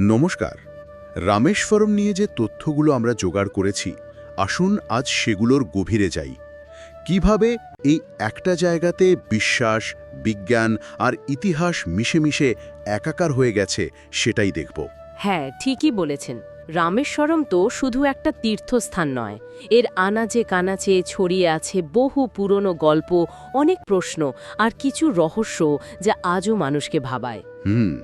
নমস্কার। রামেশ্বরম নিয়ে যে তথ্যগুলো আমরা জোগাড় করেছি আসুন আজ সেগুলোর গভীরে যাই। কীভাবে এই একটা জায়গাতে বিশ্বাস বিজ্ঞান আর ইতিহাস মিশে মিশে একাকার হয়ে গেছে সেটাই দেখব। হ্যাঁ ঠিকই বলেছেন। রামেশ্বরম তো শুধু একটা তীর্থস্থান নয়। এর আনাচে কানাচে ছড়িয়ে আছে বহু পুরনো গল্প অনেক প্রশ্ন আর কিছু রহস্য যা আজও মানুষকে ভাবায়। হুম।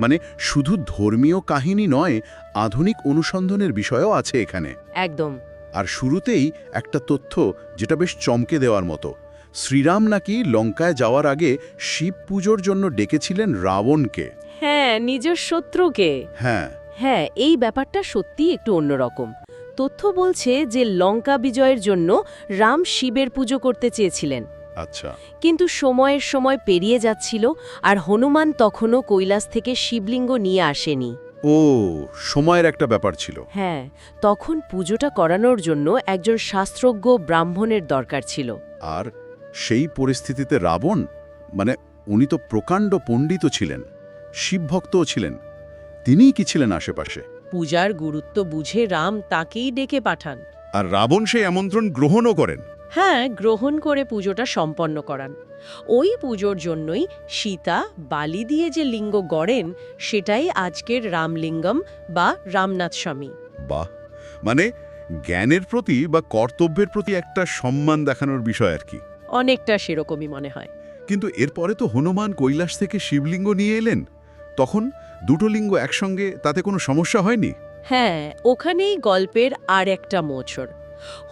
মানে শুধু ধর্মীয় কাহিনী নয় আধুনিক অনুসন্ধানের বিষয়ও আছে এখানে। একদম। আর শুরুতেই একটা তথ্য যেটা বেশ চমকে দেওয়ার মতো। শ্রীরাম নাকি লঙ্কায় যাওয়ার আগে শিব পুজোর জন্য ডেকেছিলেন রাবণকে। হ্যাঁ নিজের শত্রুকে। হ্যাঁ। হ্যাঁ এই ব্যাপারটা সত্যিই একটু অন্যরকম। তথ্য বলছে যে লঙ্কা বিজয়ের জন্য রাম শিবের পুজো করতে চেয়েছিলেন। আচ্ছা। কিন্তু সময়ের সময় পেরিয়ে যাচ্ছিল আর হনুমান তখনও কৈলাস থেকে শিবলিঙ্গ নিয়ে আসেনি। ও সময়ের একটা ব্যাপার ছিল। হ্যাঁ তখন পুজোটা করানোর জন্য একজন শাস্ত্রজ্ঞ ব্রাহ্মণের দরকার ছিল। আর সেই পরিস্থিতিতে রাবণ মানে উনি তো প্রকাণ্ড পণ্ডিত ছিলেন শিবভক্তও ছিলেন তিনিই কি ছিলেন আশেপাশে? পূজার গুরুত্ব বুঝে রাম তাকেই ডেকে পাঠান। আর রাবণ সেই আমন্ত্রণ গ্রহণও করেন। হ্যাঁ গ্রহণ করে পুজোটা সম্পন্ন করান। ওই পুজোর জন্যই সীতা বালি দিয়ে যে লিঙ্গ গড়েন সেটাই আজকের রামলিঙ্গম বা রামনাথ স্বামী বাহ! মানে জ্ঞানের প্রতি বা কর্তব্যের প্রতি একটা সম্মান দেখানোর বিষয় আর কি। অনেকটা সেরকমই মনে হয়। কিন্তু এরপরে তো হনুমান কৈলাস থেকে শিবলিঙ্গ নিয়ে এলেন। তখন দুটো লিঙ্গ একসঙ্গে তাতে কোনো সমস্যা হয়নি? হ্যাঁ ওখানেই গল্পের আর একটা মোচড়।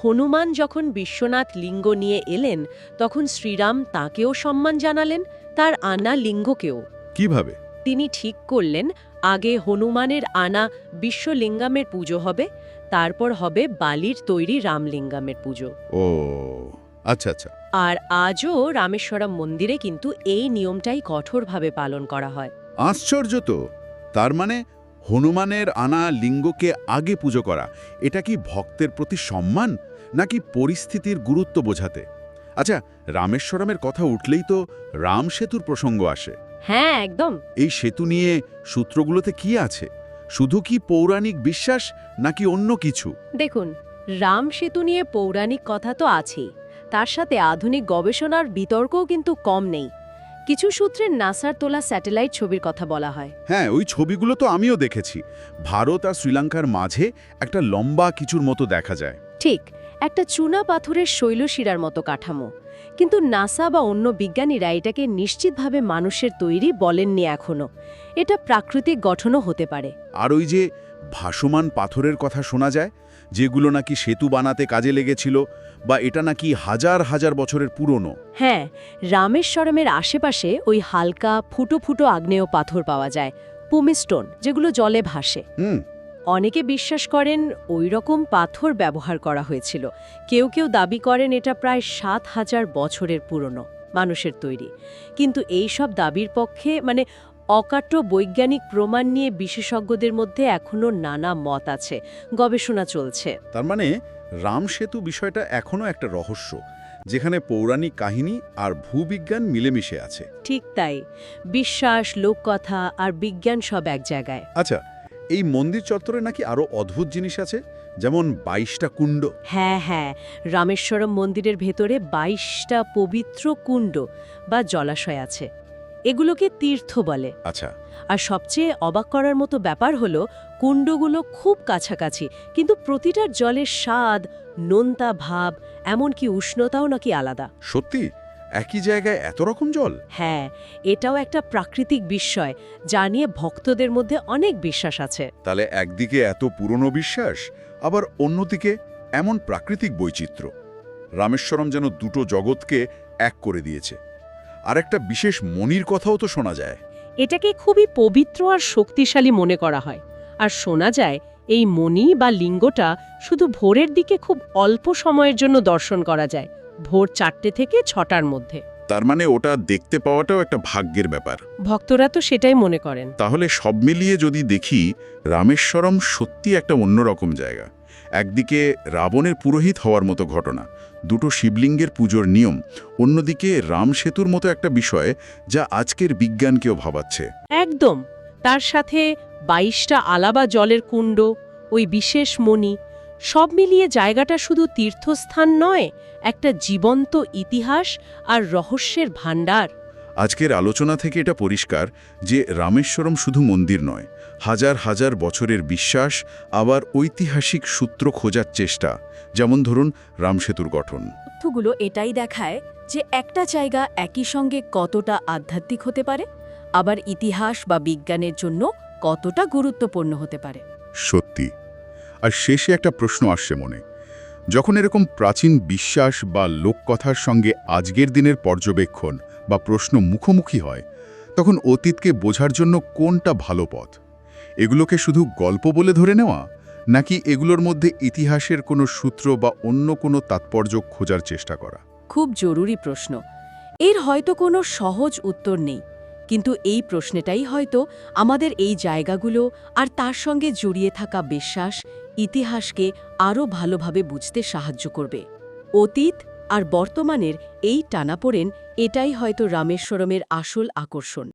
হনুমান যখন বিশ্বনাথ লিঙ্গ নিয়ে এলেন তখন শ্রীরাম তাকেও সম্মান জানালেন তার আনা লিঙ্গকেও। কীভাবে? তিনি ঠিক করলেন আগে হনুমানের আনা বিশ্বলিঙ্গামের পুজো হবে তারপর হবে বালির তৈরি রামলিঙ্গামের পুজো। ও আচ্ছা আচ্ছা। আর আজও রামেশ্বরম মন্দিরে কিন্তু এই নিয়মটাই কঠোরভাবে পালন করা হয়। আশ্চর্য তো! তার মানে হনুমানের আনা লিঙ্গকে আগে পুজো করা এটা কি ভক্তের প্রতি সম্মান নাকি পরিস্থিতির গুরুত্ব বোঝাতে? আচ্ছা রামেশ্বরমের কথা উঠলেই তো রাম সেতুর প্রসঙ্গ আসে। হ্যাঁ একদম। এই সেতু নিয়ে সূত্রগুলোতে কি আছে? শুধু কি পৌরাণিক বিশ্বাস নাকি অন্য কিছু? দেখুন রাম সেতু নিয়ে পৌরাণিক কথা তো আছেই। তার সাথে আধুনিক গবেষণার বিতর্কও কিন্তু কম নেই। কিছু সূত্রে নাসার তোলা স্যাটেলাইট ছবির কথা বলা হয়। হ্যাঁ ওই ছবিগুলো তো আমিও দেখেছি। ভারত আর শ্রীলঙ্কার মাঝে একটা লম্বা কিছুর মতো দেখা যায়। ঠিক একটা চুনা পাথরের শৈলশিরার মতো কাঠামো। কিন্তু নাসা বা অন্য বিজ্ঞানীরা এটাকে নিশ্চিতভাবে মানুষের তৈরি বলেননি এখনও এটা প্রাকৃতিক গঠনও হতে পারে। আর ওই যে ভাসমান পাথরের কথা শোনা যায় যেগুলো নাকি সেতু বানাতে কাজে লেগেছিল বা এটা নাকি হাজার হাজার বছরের পুরনো? হ্যাঁ রামেশ্বরমের আশেপাশে ওই হালকা ফুটো ফুটো আগ্নেয় পাথর পাওয়া যায় পুমিস্টোন যেগুলো জলে ভাসে। হুম। অনেকে বিশ্বাস করেন ওই রকম পাথর ব্যবহার করা হয়েছিল। কেউ কেউ দাবি করেন এটা প্রায় সাত হাজার বছরের পুরনো মানুষের তৈরি। কিন্তু এই সব দাবির পক্ষে মানে অকাট্য বৈজ্ঞানিক প্রমাণ নিয়ে বিশেষজ্ঞদের মধ্যে এখনও নানা মত আছে। গবেষণা চলছে। তার মানে রাম সেতু বিষয়টা এখনও একটা রহস্য যেখানে পৌরাণিক কাহিনী আর ভূবিজ্ঞান মিলেমিশে আছে। ঠিক তাই। বিশ্বাস লোককথা আর বিজ্ঞান সব এক জায়গায়। আচ্ছা এই মন্দির চত্বরে নাকি আরও অদ্ভুত জিনিস আছে যেমন বাইশটা কুণ্ড? হ্যাঁ হ্যাঁ রামেশ্বরম মন্দিরের ভেতরে বাইশটা পবিত্র কুণ্ড বা জলাশয় আছে। এগুলোকে তীর্থ বলে। আচ্ছা। আর সবচেয়ে অবাক করার মতো ব্যাপার হলো কুণ্ডগুলো খুব কাছাকাছি কিন্তু প্রতিটার জলের স্বাদ নোনতা ভাব এমনকি উষ্ণতাও নাকি আলাদা। সত্যি? একই জায়গায় এত রকম জল? হ্যাঁ এটাও একটা প্রাকৃতিক বিস্ময় যা নিয়ে ভক্তদের মধ্যে অনেক বিশ্বাস আছে। তাহলে একদিকে এত পুরনো বিশ্বাস আবার অন্যদিকে এমন প্রাকৃতিক বৈচিত্র্য। রামেশ্বরম যেন দুটো জগৎকে এক করে দিয়েছে। আর একটা বিশেষ মনির কথাও তো শোনা যায়। এটাকে খুবই পবিত্র আর শক্তিশালী মনে করা হয়। আর শোনা যায় এই মণি বা লিঙ্গটা শুধু ভোরের দিকে খুব অল্প সময়ের জন্য দর্শন করা যায় ভোর চারটে থেকে ছটার মধ্যে। তার মানে ওটা দেখতে পাওয়াটাও একটা ভাগ্যের ব্যাপার। ভক্তরা তো সেটাই মনে করেন। তাহলে সব মিলিয়ে যদি দেখি রামেশ্বরম সত্যি একটা অন্যরকম জায়গা। একদিকে রাবণের পুরোহিত হওয়ার মতো ঘটনা, দুটো শিবলিঙ্গের পুজোর নিয়ম, অন্যদিকে রাম সেতুর মতো একটা বিষয় যা আজকের বিজ্ঞানকেও ভাবাচ্ছে। একদম। তার সাথে বাইশটা আলাবা জলের কুণ্ড, ওই বিশেষ মণি, সব মিলিয়ে জায়গাটা শুধু তীর্থস্থান নয়, একটা জীবন্ত ইতিহাস আর রহস্যের ভাণ্ডার। আজকের আলোচনা থেকে এটা পরিষ্কার যে রামেশ্বরম শুধু মন্দির নয় হাজার হাজার বছরের বিশ্বাস আবার ঐতিহাসিক সূত্র খোঁজার চেষ্টা যেমন ধরুন রামসেতুর গঠন। তথ্যগুলো এটাই দেখায় যে একটা জায়গা একই সঙ্গে কতটা আধ্যাত্মিক হতে পারে আবার ইতিহাস বা বিজ্ঞানের জন্য কতটা গুরুত্বপূর্ণ হতে পারে। সত্যি। আর শেষে একটা প্রশ্ন আসছে মনে। যখন এরকম প্রাচীন বিশ্বাস বা লোককথার সঙ্গে আজকের দিনের পর্যবেক্ষণ বা প্রশ্ন মুখোমুখি হয়, তখন অতীতকে বোঝার জন্য কোনটা ভালো পথ? এগুলোকে শুধু গল্প বলে ধরে নেওয়া, নাকি এগুলোর মধ্যে ইতিহাসের কোনো সূত্র বা অন্য কোনো তাৎপর্য খোঁজার চেষ্টা করা? খুব জরুরি প্রশ্ন। এর হয়তো কোনো সহজ উত্তর নেই, কিন্তু এই প্রশ্নটাই হয়তো আমাদের এই জায়গাগুলো আর তার সঙ্গে জড়িয়ে থাকা বিশ্বাস, ইতিহাসকে আরও ভালোভাবে বুঝতে সাহায্য করবে। অতীত আর বর্তমানের এই টানাপোড়েন এটাই হয়তো রামেশ্বরমের আসল আকর্ষণ।